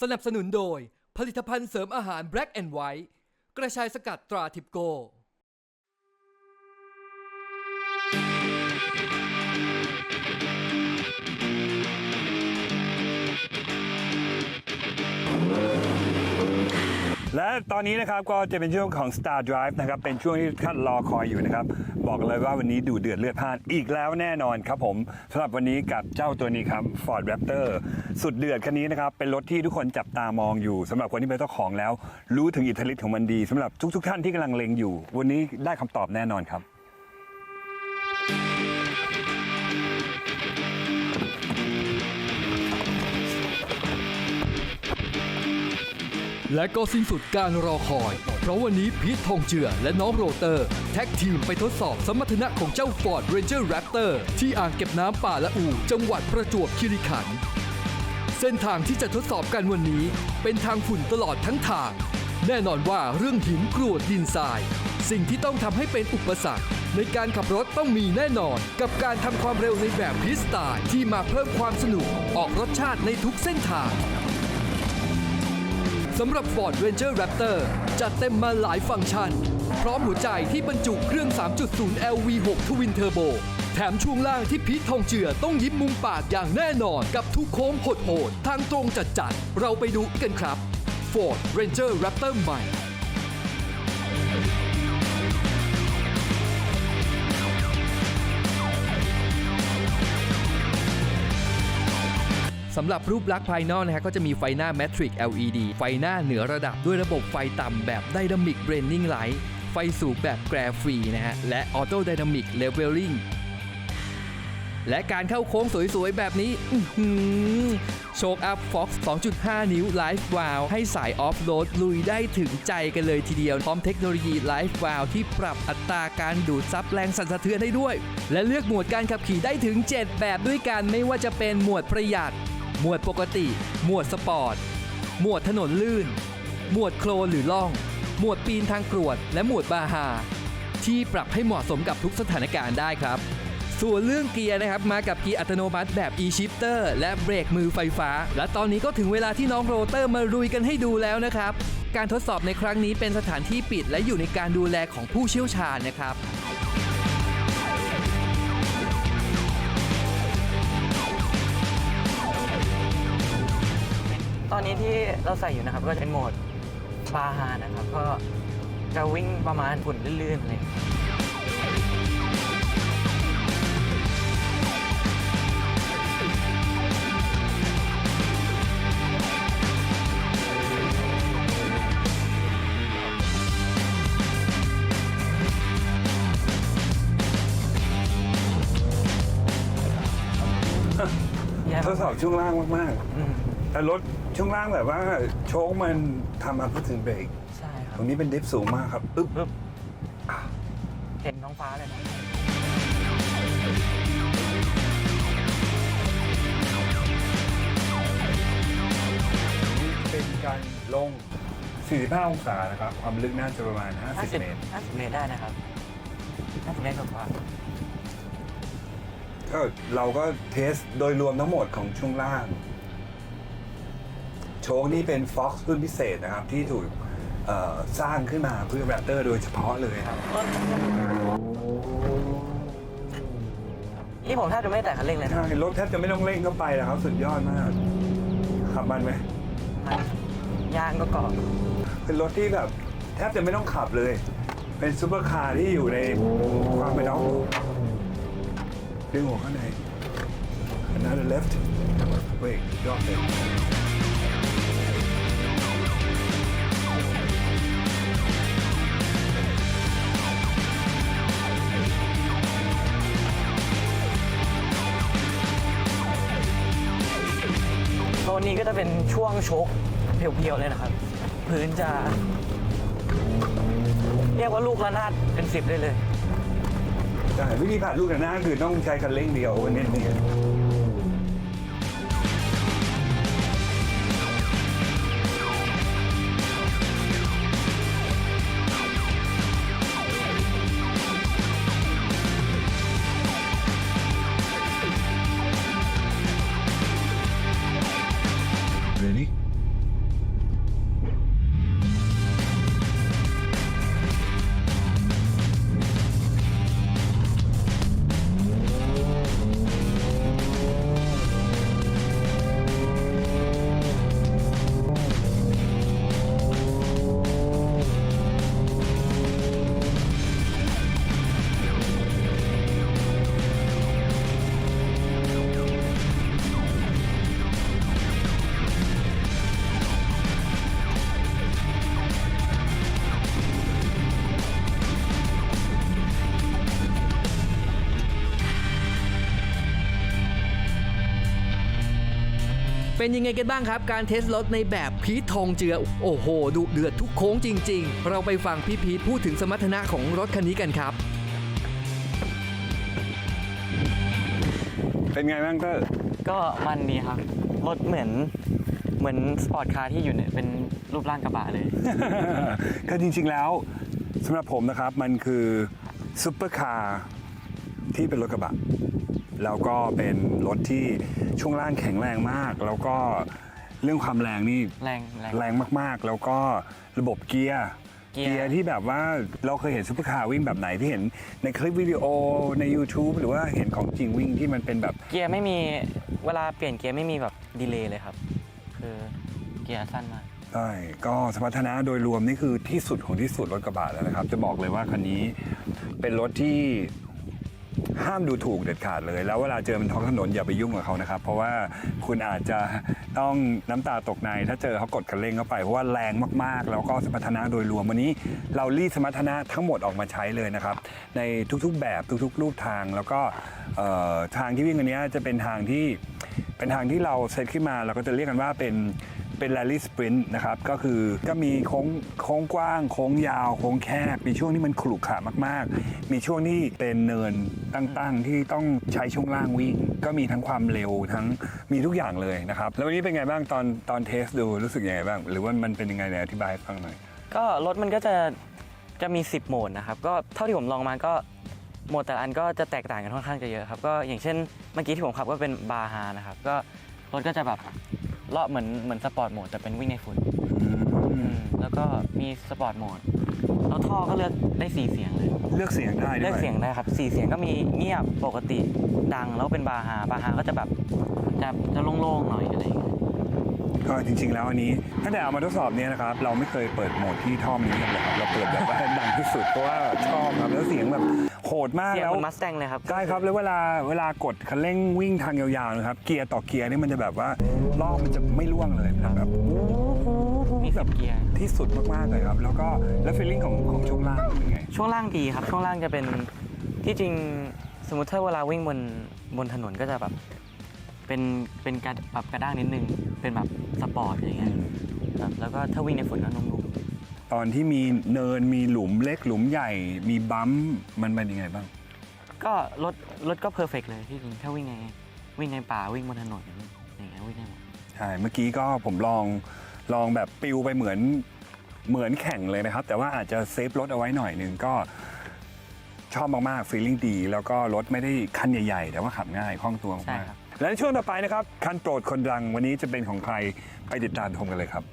สนับสนุนโดยผลิตภัณฑ์เสริมอาหาร Black and White กระชายสกัดตราทิปโก และตอนนี้นะครับก็จะเป็นช่วงของ Star Drive นะครับเป็นช่วงที่ท่านรอคอยอยู่นะครับ บอกเลยว่าวันนี้ดูเดือดเลือดพล่านอีกแล้วแน่นอนครับผมสำหรับวันนี้กับเจ้าตัวนี้ครับ Ford Raptor สุดเดือดคันนี้นะครับเป็นรถที่ทุกคนจับตามองอยู่สำหรับคนที่เป็นเจ้าของแล้ว รู้ถึงอิทธิฤทธิ์ของมันดีสำหรับทุก ๆ ท่านที่กำลังเล็งอยู่ วันนี้ได้คำตอบแน่นอนครับ และก็สิ้นสุดการรอคอย เพราะวันนี้พีททองเจือและน้องโรเตอร์ แท็กทีมไปทดสอบสมรรถนะของเจ้า Ford Ranger Raptor ที่อ่างเก็บน้ำป่าละอูจังหวัดประจวบคีรีขันธ์เส้นทางที่จะทดสอบกันวันนี้ เป็นทางฝุ่นตลอดทั้งทาง แน่นอนว่าเรื่องหินกรวดดินทราย สิ่งที่ต้องทำให้เป็นอุปสรรค ในการขับรถต้องมีแน่นอน กับการทำความเร็วในแบบพิสไตล์ที่มาเพิ่มความสนุกออกรสชาติในทุกเส้นทาง สำหรับ Ford Ranger Raptor จัดเต็มมาหลายฟังก์ชัน พร้อมหัวใจที่บรรจุเครื่อง 3.0 LV6 Twin Turbo แถมช่วงล่างที่พีททองเจือต้องยิ้มมุมปากอย่างแน่นอนกับทุกโค้งโหดๆทางตรงจัดๆเราไปดูกันครับ Ford Ranger Raptor ใหม่ สำหรับรูปลักษณ์ภายนอกนะฮะก็จะมีไฟหน้า Matrix LED ไฟหน้าเหนือระดับด้วยระบบไฟต่ำแบบ Dynamic Blending Light ไฟสูงแบบ Glare Free นะฮะ และ Auto Dynamic Leveling และการเข้าโค้งสวยๆ แบบนี้โชคอัพ Fox 2.5 นิ้ว Live Wow ให้สายออฟโรดลุยได้ถึงใจกันเลยทีเดียว พร้อมเทคโนโลยี Live Wow ที่ปรับอัตราการดูดซับแรงสั่นสะเทือนให้ด้วย และเลือกโหมดการขับขี่ได้ถึง 7 แบบด้วยกันไม่ว่าจะเป็นโหมวดประหยัด หมวดปกติ หมวดสปอร์ต หมวดถนนลื่น หมวดโคลนหรือล่อง หมวดปีนทางกรวด และหมวดบาฮาที่ปรับให้เหมาะสมกับทุกสถานการณ์ได้ครับ ส่วนเรื่องเกียร์นะครับมากับเกียร์อัตโนมัติแบบ e-shifter และเบรกมือไฟฟ้า และตอนนี้ก็ถึงเวลาที่น้องโรเตอร์มาลุยกันให้ดูแล้วนะครับ การทดสอบในครั้งนี้เป็นสถานที่ปิดและอยู่ในการดูแลของผู้เชี่ยวชาญนะครับ ตอนนี้ที่เราใส่อยู่นะครับก็จะเป็นโหมดบาฮานะครับ ก็จะวิ่งประมาณฝุ่นลื่นๆเลยแย่ทดสอบช่วงล่างมากอืมๆ แต่รถช่วงล่างแบบว่า โชคมันทำมาเพื่อถึงเบรกใช่คตรับรงนี้เป็นดิฟสูงมากครับปึ๊บปึ๊บเห็นท้องฟ้าเลยนะเป็นการลง 45 องศานะครับ ความลึกน่าจะประมาณ 50 50เมตร50เมตรได้นะครับ50เมตรกว่าก็เราก็เทสโดยรวมทั้งหมดของช่วงล่างโชคนี่เป็น Fox รุ่นพิเศษนะครับ ที่ถูกเอ่อสร้างขึ้นมาเพื่อ Raptor โดยเฉพาะเลยครับ นี่ผมแทบจะไม่แตะคันเร่งเลยนะ ใช่รถแทบจะไม่ต้องเร่งเข้าไปแล้วครับ สุดยอดมาก ขับมันไหมมันยางก็เกาะเป็นรถที่แบบแทบจะไม่ต้องขับเลย เป็นซูเปอร์คาร์ที่อยู่ในความเป็นน้องดึงหัวข้างใน another left wait drop it โซน นี้ก็จะเป็นช่วงชกเพียวๆเลยนะครับ พื้นจะ เรียกว่าลูกระนาดเป็นสิบได้เลย ใช่วิธีผ่านลูกระนาดคือต้องใช้คันเร่งเดียวเน้นนี่ เป็นยังไงกันบ้างครับ การเทสรถในแบบพีททองเจือ โอ้โหดุเดือดทุกโค้งจริง ๆ เราไปฟังพี่พีทพูดถึงสมรรถนะของรถคันนี้กันครับ เป็นไงบ้างเตอร์ก็มันดีครับ รถเหมือนเหมือนสปอร์ตคาร์ที่อยู่เนี่ยเป็นรูปร่างกระบะเลย ก็จริงๆแล้วสำหรับผมนะครับ มันคือซุปเปอร์คาร์ที่เป็นรถกระบะ แล้วก็เป็นรถที่ช่วงล่างแข็งแรงมาก แล้วก็เรื่องความแรงนี่แรงแรง แรงมากๆ แล้วก็ระบบเกียร์เกียร์เกียร์ที่แบบว่าเราเคยเห็นซุปเปอร์คาร์วิ่งแบบไหนที่เห็นในคลิปวิดีโอใน YouTube หรือว่าเห็นของจริงวิ่งที่มันเป็นแบบ เกียร์ไม่มีเวลาเปลี่ยนเกียร์ไม่มีแบบดีเลย์เลยครับ คือเกียร์สั้นมาก ใช่ก็สมรรถนะโดยรวมนี่คือที่สุดของที่สุดรถกระบะแล้วนะครับ จะบอกเลยว่าคันนี้เป็นรถที่ ห้ามดูถูกเด็ดขาดเลย แล้วเวลาเจอมันท้องถนนอย่าไปยุ่งกับเขานะครับ เพราะว่าคุณอาจจะต้องน้ำตาตกใน ถ้าเจอเขากดคันเร่งเข้าไป เพราะว่าแรงมากๆ แล้วก็สมรรถนะโดยรวมวันนี้เรารีดสมรรถนะทั้งหมดออกมาใช้เลยนะครับ ในทุกๆแบบทุกๆรูปทางแล้วก็เอ่อทางที่วิ่งอันเนี้ยจะเป็นทางที่เป็นทางที่เราเซตขึ้นมาเราก็จะเรียกกันว่าเป็น เป็น rally sprint นะครับ ก็คือก็มีโค้งโค้งกว้าง โค้งยาว โค้งแคบ มีช่วงที่มันขรุขระมาก ๆ มีช่วงที่เป็นเนินตั้ง ๆ ที่ต้องใช้ช่วงล่างวิ่ง ก็มีทั้งความเร็วทั้งมีทุกอย่างเลยนะครับ แล้ววันนี้เป็นไงบ้างตอนตอนเทสดูรู้สึกยังไงบ้าง หรือว่ามันเป็นยังไงเนี่ยอธิบายให้ฟังหน่อย ก็รถมันก็จะจะมี 10 โหมดนะครับ ก็เท่าที่ผมลองมาก็โหมดแต่ละอันก็จะแตกต่างกันค่อนข้างจะเยอะครับ ก็อย่างเช่นเมื่อกี้ที่ผมขับก็เป็นบาฮานะครับ ก็รถก็จะแบบ เลาะเหมือนเหมือนสปอร์ตโหมดแต่เป็นวิ่งในฝุ่นอืมแล้วก็มีสปอร์ตโหมดแล้วท่อก็เลือกได้สี่เสียงเลย เลือกเสียงได้ด้วยเลือกเสียงได้ครับสี่เสียงก็มีเงียบปกติดังแล้วเป็นบาฮาบาฮาก็จะแบบจะจะโล่งๆหน่อยอะไรอย่างเงี้ย ก็จริง ๆ แล้วอันนี้ตั้งแต่เอามาทดสอบเนี่ยนะครับเราไม่เคยเปิดโหมดที่ท่อมนี้เลยครับเราเปิดแบบว่าดังที่สุดเพราะว่าชอบครับแล้วเสียงแบบโหดมากเสียงแล้วเหมือนมัสแตงเลยครับ ใช่ครับแล้วเวลาเวลากดคันเร่งวิ่งทางยาวๆนะครับเกียร์ต่อเกียร์นี่มันจะแบบว่ารอบมันจะไม่ล่วงเลยมันแบบมีสิบเกียร์ ที่สุดมากๆเลยครับ แล้วก็แล้วฟีลลิ่งของของช่วงล่างเป็นไง ช่วงล่างดีครับ ช่วงล่างจะเป็นที่จริงสมมติถ้าเวลาวิ่งบนบนถนนก็จะแบบเป็นเป็นการแบบกระด้างนิดนึง เป็นแบบส ปอร์ตอย่างเงี้ยครับแล้วก็ถ้าวิ่งในฝนก็นุ่มตอนที่มีเนินมีหลุมเล็กหลุมใหญ่ มีบัมป์มันเป็นยังไงบ้าง ๆก็รถรถก็เพอร์เฟกเลยที่จริงถ้าวิ่งในวิ่งในป่าวิ่งบนถนนอย่างเงี้ยอย่างเงี้ยวิ่งได้หมด ใช่เมื่อกี้ก็ผมลองลองแบบปิวไปเหมือนเหมือนแข่งเลยนะครับ แต่ว่าอาจจะเซฟรถเอาไว้หน่อยหนึ่งก็ชอบมากๆฟีลลิ่งดี แล้วก็รถไม่ได้คันใหญ่ๆ แต่ว่าขับง่ายคล่องตัวใช่มากครับๆ และในช่วงต่อไปนะครับคันโปรดคนดังวันนี้จะเป็นของใครไปติดตามชมกันเลยครับ